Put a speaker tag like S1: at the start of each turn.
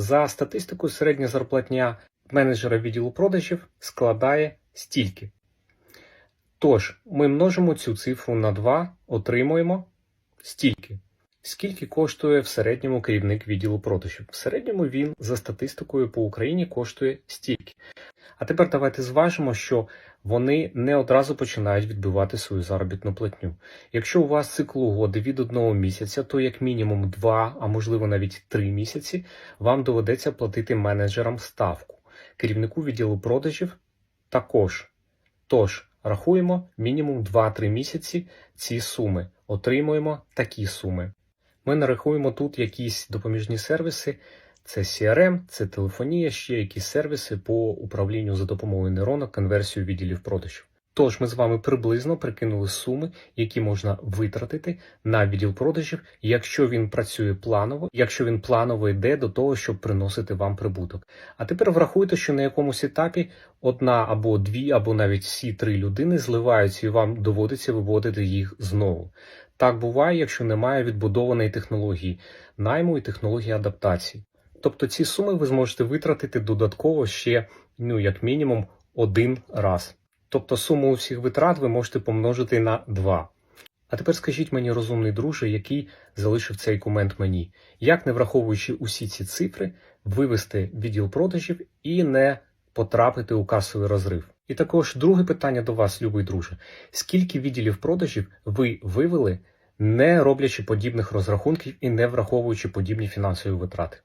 S1: За статистикою, середня зарплатня менеджера відділу продажів складає стільки. Тож, ми множимо цю цифру на 2, отримуємо стільки. Скільки коштує в середньому керівник відділу продажів? В середньому він за статистикою по Україні коштує стільки. А тепер давайте зважимо, що вони не одразу починають відбивати свою заробітну платню. Якщо у вас цикл угоди від одного місяця, то як мінімум два, а можливо навіть три місяці, вам доведеться платити менеджерам ставку. Керівнику відділу продажів також. Тож, рахуємо мінімум 2-3 місяці ці суми, отримуємо такі суми. Ми нарахуємо тут якісь допоміжні сервіси, це CRM, це телефонія, ще якісь сервіси по управлінню за допомогою нейронок, конверсію відділів продажів. Тож ми з вами приблизно прикинули суми, які можна витратити на відділ продажів, якщо він працює планово, якщо він планово йде до того, щоб приносити вам прибуток. А тепер врахуйте, що на якомусь етапі одна або дві, або навіть всі три людини зливаються, і вам доводиться виводити їх знову. Так буває, якщо немає відбудованої технології найму і технології адаптації. Тобто ці суми ви зможете витратити додатково ще, ну як мінімум, один раз. Тобто суму усіх витрат ви можете помножити на 2. А тепер скажіть мені, розумний друже, який залишив цей комент мені, як, не враховуючи усі ці цифри, вивести відділ продажів і не потрапити у касовий розрив. І також друге питання до вас, любий друже: скільки відділів продажів ви вивели, не роблячи подібних розрахунків і не враховуючи подібні фінансові витрати?